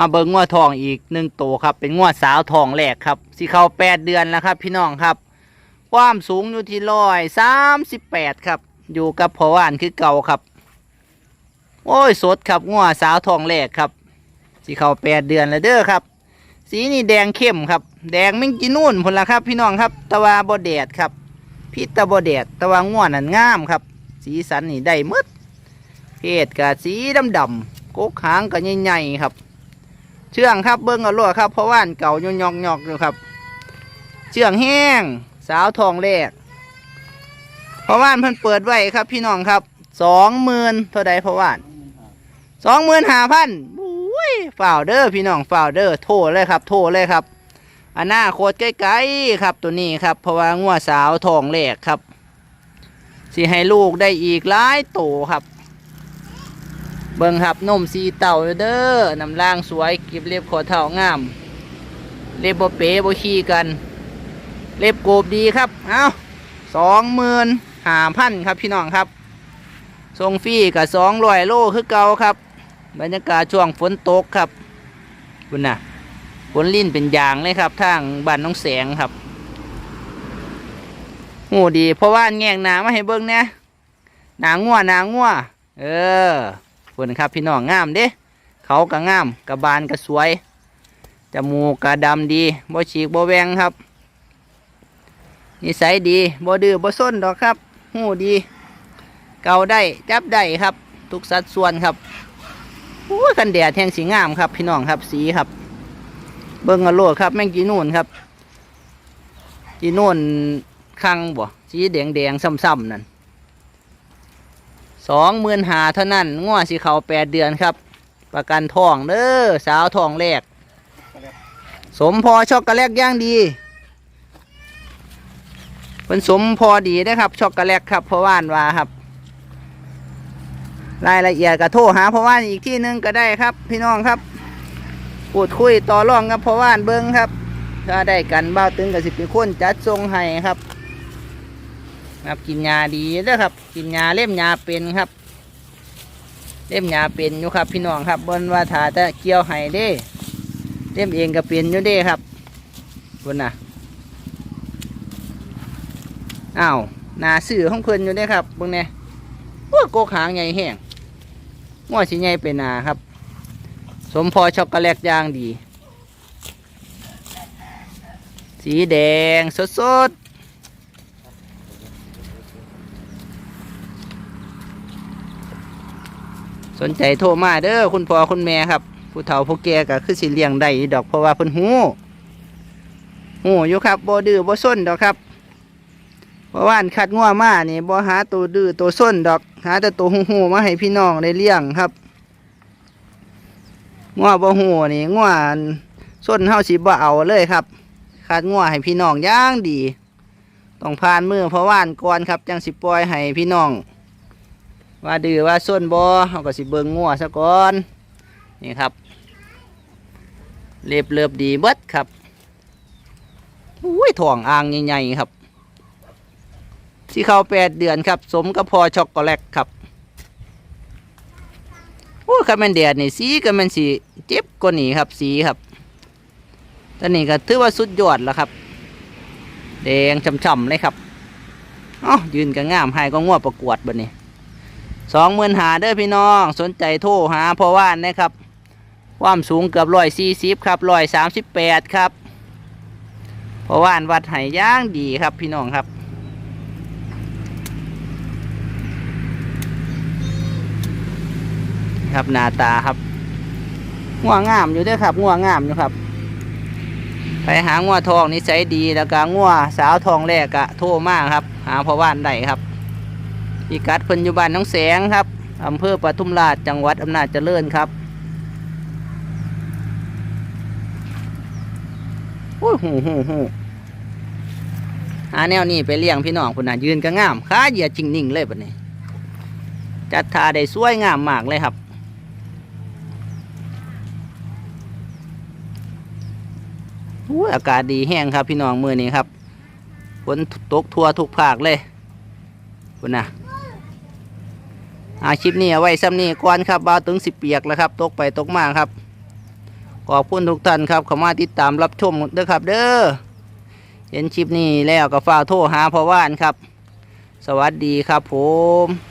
มาเบิ่งงัวทองอีกหนึ่งตัวครับ เป็นงัวสาวทองแรกครับสิเข้าแปดเดือนแล้วครับ พี่น้องครับ ความสูงอยู่ที่ร้อยสามสิบแปดครับ อยู่กับพอว่านคือเก่าครับ โอ้ยสดครับงัวสาวทองแรกครับสิเข้าแปดเดือนแล้วเด้อครับ สีนี่แดงเข้มครับ แดงมิ่งจีนู่นพุ่นละครับ พี่น้องครับ ตะวาบดแดดครับพิตะบดแดดตะวาง่วนนั่นงามครับ สีสันนี่ได้มืดเพศกับสีดำดำๆกกหางกับใหญ่ๆครับ เชื่องครับเบิ้งเอาลวดครับเพราะว่านเก่าย่องๆอยู่ครับ เชื่องแห้งสาวทองแรกเพราะว่านเพิ่นเปิดไว้ครับ พี่น้องครับสองหมื่นเท่าใดเพราะว่านสองหมื่นห้าพันอุ้ยฝ่าวเด้อพี่น้องฝ่าวเด้อโทรเลยครับ โทรเลยครับอันหน้าโคตรใกล้ๆครับตัวนี้ครับ เพราะว่างัวสาวทองแรกครับสิให้ลูกได้อีกหลายโตครับ เบิ่งครับนมสีเต่าเด้อน้ำล่างสวยก็บเล็บขอเท่างาม เล็บบเป๋บขี้กัน เล็บโกบดีครับเอาสองหมื่นห้าพันครับพี่น้องครับทรงฟรีกับสองร้อยโลคือเก่าครับ บรรยากาศช่วงฝนตกครับคุณน่ะฝนลิ่นเป็นยางเลยครับทางบ้านน้องแสงครับโหดี เพราะว่าแง่งหนามาให้เบิ่งเนี่ยหนางัวหนางัวเออ พุ่นครับพี่น้องงามเด้เขาก็งามกระบาลก็สวยจมูกก็ดำดีบ่ฉีกบ่แวงครับนิสัยดีบ่ดื้อบ่ส้นดอกครับหูดี เกาได้จับได้ครับ ทุกสัดส่วนครับโอ้กันแดดแทงสีงามครับ พี่น้องครับสีครับ เบิ้งเอาโลดครับ แม่งจีนู่นครับจีนู่นคังบ่สีแดงแดงๆซ้ำๆนั่น สองหมื่นหาเท่านั้นง้อสีเขาแปดเดือนครับ ประกันทองเด้อสาวทองแรก สมพอช็อกโกแลตย่างดีเป็นสมพอดีนะครับช็อกโกแลตครับเพราะว่านว่าครับ รายละเอียดก็โทรหาเพราะว่านอีกที่หนึงก็ได้ครับ พี่น้องครับพูดคุยต่อรองกับเพราะว่านเบิ้งครับ ถ้าได้กันบ้าตึงกับสิบเป็นคนจัดทรงให้ครับ ครับกินยาดีเด้อครับ กินยาเล่มยาเป็นครับ เล่มยาเป็นอยู่ครับ พี่น้องครับบนว่าถาจะเกี่ยวไห้เด้ เล่มเองก็เป็นอยู่เด้ครับบนน่ะอ้าวหนาสื่อของเพิ่นอยู่เด้ครับเบิ่งเนี่ยว่าโกกหางใหญ่แห้งง้อสิใหญ่เป็นนาครับ สมพอช็อกโกแลตย่างดี สีแดงสดๆ สนใจโทรมาเด้อคุณพ่อคุณแม่ครับ ผู้เฒ่าผู้แก่ก็คือสิเลี้ยงได้ดอกเพราะว่าเพิ่นหูหูอยู่ครับบ่ดื้อบ่ส้นดอกครับเพราะว่านคัดงัวมานี่บ่หาตัวดื้อตัวส้นดอก หาแต่ตัวหูๆมาให้พี่น้องได้เลี้ยงครับงัวบ่หูนี่งัวอันส้นเฮาสิบ่เอาเลยครับคัดงัวให้พี่น้องย่างดี ต้องผ่านมือเพราะว่านก่อนครับจังสิปล่อยให้พี่น้อง ว่าดื้อว่าส้นบอเขาก็สิเบิงงัวซะก่อนนี่ครับเล็บเลืบดีเบิดครับอุ้ยถ่วงอ่างใหญ่ๆครับที่เขาแปดเดือนครับ สมกับพอช็อกโกแลตครับโอ้ยคันแมันแดดนี่สีก็มันสีเจ็บกว่านี้ครับสีครับตอนนี้ก็ถือว่าสุดยอดแล้วครับ แดงช่ำๆเลยครับอ๋อยืนก็งามให้ก็งัวประกวดบัดนี้ สองหมื่นหาเด้อพี่น้องสนใจโทรหาพ่อว่านนะครับ ความสูงเกือบร้อยสี่สิบครับร้อยสามสิบแปดครับพ่อว่านวัดไห้ย่างดีครับพี่น้องครับครับหน้าตาครับงัวงามอยู่ด้วยครับงัวงามอยู่ครับ ไปหางัวทองนิสัยดีแล้วก็งัวสาวทองแรกอะโทรมากครับ หาพ่อว่านได้ครับ พิกัดเพิ่นอยู่บ้านน้องแสงครับอำเภอปทุมราชจังหวัดอำนาจเจริญครับโอ้ยหูหูหูหาแนวนี้ไปเลี้ยงพี่น้องพุ่นน่ะยืนก็งามขาเหยียดจริงนิ่งเลยแบัดนี้ จัดทาได้สวยงามมากเลยครับโอ้ยอากาศดีแห้งครับพี่น้องมือนี้ครับฝนตกทั่วทุกภาคเลยพุ่นน่ะ อาคลิปนี้เอาไว้ซ้ำนี้ก่อนครับบาวตึงสิเปียกแล้วครับ ตกไปตกมาครับ ขอบคุณทุกท่านครับเข้ามาติดตามรับชมเด้อครับ เด้อเห็นคลิปนี้แล้วก็ฝากโทรหาพ่อว่านครับ สวัสดีครับผม